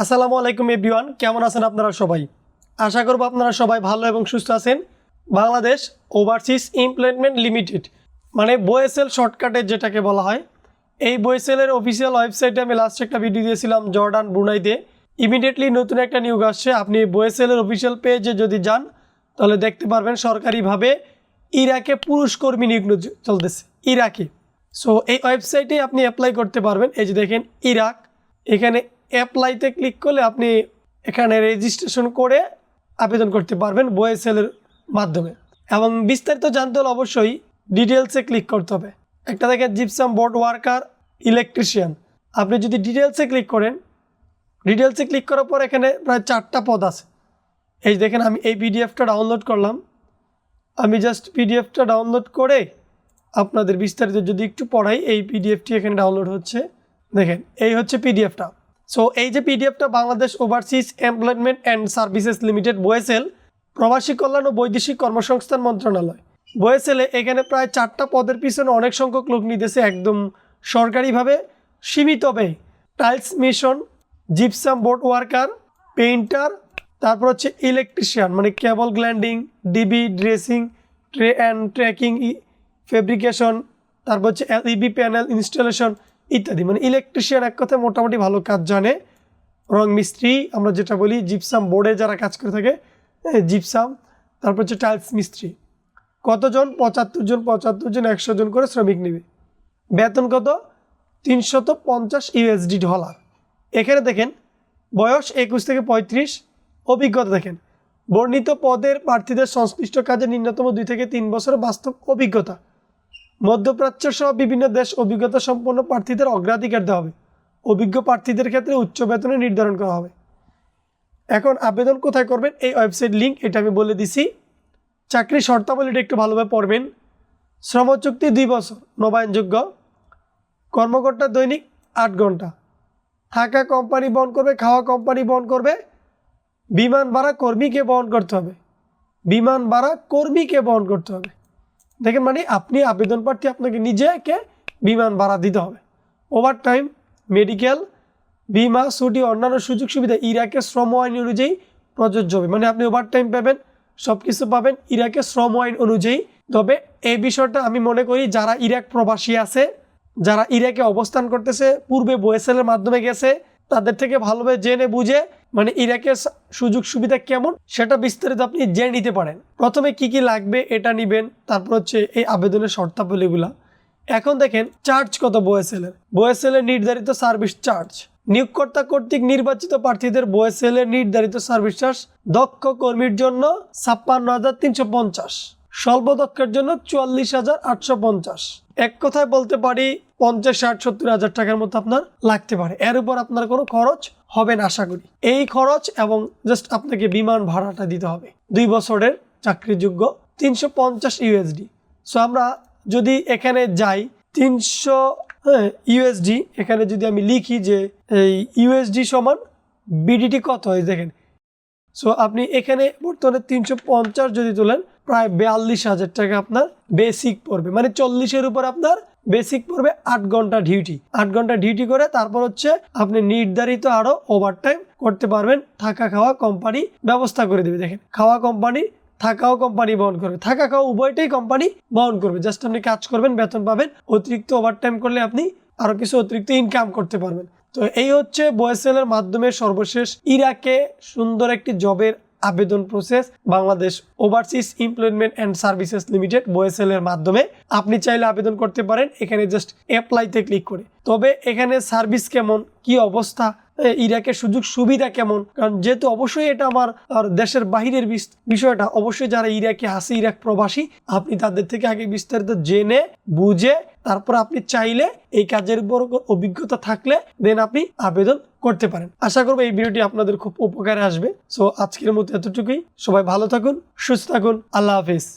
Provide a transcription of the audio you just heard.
আসসালামু আলাইকুম, এভরিওয়ান। কেমন আছেন আপনারা সবাই? আশা করব আপনারা সবাই ভালো এবং সুস্থ আছেন। বাংলাদেশ ওভারসিজ ইমপ্লয়মেন্ট লিমিটেড মানে বোয়েসেল শর্টকাটে যেটাকে বলা হয়, এই বোয়েসেলের অফিসিয়াল ওয়েবসাইটে আমি লাস্ট একটা ভিডিও দিয়েছিলাম জর্ডান ব্রুনাইতে। ইমিডিয়েটলি নতুন একটা নিয়োগ আসছে। আপনি বোয়েসেলের অফিসিয়াল পেজে যদি যান, তাহলে দেখতে পারবেন সরকারিভাবে ইরাকে পুরুষ কর্মী নিয়োগ চলতেছে ইরাকে। সো এই ওয়েবসাইটে আপনি অ্যাপ্লাই করতে পারবেন। এই যে দেখেন, ইরাক, এখানে অ্যাপ্লাইতে ক্লিক করলে আপনি এখানে রেজিস্ট্রেশন করে আবেদন করতে পারবেন বয়েসেলের মাধ্যমে। এবং বিস্তারিত জানতে হলে অবশ্যই ডিটেলসে ক্লিক করতে হবে। একটা দেখেন জিপসাম বোর্ড ওয়ার্কার ইলেকট্রিশিয়ান আপনি যদি ডিটেলসে ক্লিক করেন ডিটেলসে ক্লিক করার পর এখানে প্রায় চারটা পদ আছে। এই দেখেন আমি এই পিডিএফটা ডাউনলোড করলাম। আমি জাস্ট পিডিএফটা ডাউনলোড করে আপনাদের বিস্তারিত যদি একটু পড়াই, এই পিডিএফটি এখানে ডাউনলোড হচ্ছে। দেখেন, এই হচ্ছে পিডিএফটা সো এই যে পিডিএফটা Bangladesh overseas employment and services limited BOESL প্রবাসী কল্যাণ ও বৈদেশিক কর্মসংস্থান মন্ত্রণালয়। বয়েসেলে এখানে প্রায় চারটা পদের পিছনে অনেক সংখ্যক লোক নিতেছে একদম সরকারিভাবে সীমিত ব্যয়। Tiles mason gypsum board worker painter তারপর হচ্ছে ইলেকট্রিশিয়ান মানে cable glanding DB dressing tray and tracking fabrication তারপর হচ্ছে ইবি প্যানেল ইনস্টলেশন ইত্যাদি। মানে ইলেকট্রিশিয়ান এক কথায় মোটামুটি ভালো কাজ জানে। রং মিস্ত্রি, আমরা যেটা বলি জিপসাম বোর্ডে যারা কাজ করে থাকে জিপসাম তারপর হচ্ছে টাইলস মিস্ত্রি। কতজন? পঁচাত্তর জন পঁচাত্তর জন, একশো জন করে শ্রমিক নেবে। বেতন কত? তিনশত পঞ্চাশ ইউএসডি ডলার এখানে দেখেন, বয়স একুশ থেকে পঁয়ত্রিশ, অভিজ্ঞতা দেখেন। বর্ণিত পদের প্রার্থীদের সংশ্লিষ্ট কাজে ন্যূনতম দুই থেকে তিন বছরের বাস্তব অভিজ্ঞতা। মধ্যপ্রাচ্য সহ বিভিন্ন দেশ অভিজ্ঞতা সম্পন্ন প্রার্থীদের অগ্রাধিকার দেওয়া হবে। অভিজ্ঞ প্রার্থীদের ক্ষেত্রে উচ্চ বেতনে নির্ধারণ করা হবে। এখন আবেদন কোথায় করবেন? এই ওয়েবসাইট লিঙ্ক এটা আমি বলে দিছি। চাকরি শর্তাবলীটা একটু ভালোভাবে পড়বেন। শ্রম চুক্তি দুই বছর, নবায়নযোগ্য। কর্মকর্তা দৈনিক আট ঘণ্টা। থাকা কোম্পানি বহন করবে, খাওয়া কোম্পানি বহন করবে। বিমান ভাড়া কর্মীকে বহন করতে হবে। বিমান ভাড়া কর্মীকে বহন করতে হবে। দেখেন মানে আপনি আবেদন প্রার্থী আপনাকে নিজেকে বিমান ভাড়া দিতে হবে। ওভার টাইম মেডিকেল বিমা, ছুটি, অন্যান্য সুযোগ সুবিধা, ইরাকের শ্রম আইন অনুযায়ী প্রযোজ্য হবে। মানে আপনি ওভার টাইম পাবেন সব কিছু পাবেন ইরাকের শ্রম আইন অনুযায়ী। তবে এই বিষয়টা আমি মনে করি যারা ইরাক প্রবাসী আছে, যারা ইরাকে অবস্থান করতেছে, পূর্বে বয়েসেলের মাধ্যমে গেছে তাদের থেকে ভালোভাবে জেনে বুঝে মানে ইরাকের সুযোগ সুবিধা কেমন সেটা বিস্তারিত আপনি জেনে নিতে পারেন। প্রথমে কি কি লাগবে এটা নিবেন, তারপর হচ্ছে এই আবেদনের শর্তাবলীগুলা। এখন দেখেন, চার্জ কত বয়েসেলের? বয়েসেলের নির্ধারিত সার্ভিস চার্জ। নিয়োগকর্তা কর্তৃক নির্বাচিত প্রার্থীদের বয়েসেলের নির্ধারিত সার্ভিস চার্জ দক্ষ কর্মীর জন্য ছাপ্পান্ন হাজার তিনশো পঞ্চাশ। স্বল্প দক্ষের জন্য চুয়াল্লিশ হাজার আটশো পঞ্চাশ। এক কথায় বলতে পারি, পঞ্চাশ, ষাট, সত্তর হাজার টাকার মতো আপনার লাগতে পারে। এর উপর আপনার কোনো খরচ হবে না, আশা করি। এই খরচ এবং জাস্ট আপনাকে বিমান ভাড়াটা দিতে হবে। দুই বছরের চাকরিযোগ্য তিনশো পঞ্চাশ ইউএসডি সো আমরা যদি এখানে যাই, তিনশো হ্যাঁ ইউএসডি এখানে যদি আমি লিখি যে এই ইউএসডি সমান বিডিটি কত হয়, দেখেন। সো আপনি এখানে বর্তমানে তিনশো পঞ্চাশ যদি তোলেন প্রায় বিয়াল্লিশ হাজার টাকা আপনার বেসিক পড়বে। মানে চল্লিশের উপর আপনার বেসিক পড়বে আট ঘণ্টা ডিউটি আট ঘণ্টা ডিউটি করে তারপর হচ্ছে আপনি নির্ধারিত আরও ওভার টাইম করতে পারবেন। থাকা খাওয়া কোম্পানি ব্যবস্থা করে দেবে। দেখেন, খাওয়া কোম্পানি থাকাও কোম্পানি বহন করবে। থাকা খাওয়া উভয়টাই কোম্পানি বহন করবে। জাস্ট আপনি কাজ করবেন, বেতন পাবেন, অতিরিক্ত ওভার টাইম করলে আপনি আরও কিছু অতিরিক্ত ইনকাম করতে পারবেন। তো এই হচ্ছে বয়েসেলের মাধ্যমে সর্বশেষ ইরাকে সুন্দর একটি জবের আবেদন process Bangladesh overseas employment and services limited বয়েসেলের মাধ্যমে। আপনি চাইলে আবেদন করতে পারেন, এখানে জাস্ট অ্যাপ্লাইতে ক্লিক করে। তবে এখানে সার্ভিস কেমন, কি অবস্থা ইরাকের সুযোগ সুবিধা কেমন? কারণ যেহেতু অবশ্যই এটা আমার দেশের বাহিরের বিষয়টা, অবশ্যই যারা ইরাকে আসে ইরাক প্রবাসী, আপনি তাদের থেকে আগে বিস্তারিত জেনে, বুঝে, তারপর আপনি চাইলে এই কাজের উপর অভিজ্ঞতা থাকলে, দেন আপনি আবেদন করতে পারেন। আশা করব এই ভিডিওটি আপনাদের খুব উপকারে আসবে। সো আজকের মতো এতটুকুই। সবাই ভালো থাকুন, সুস্থ থাকুন। আল্লাহ হাফিজ।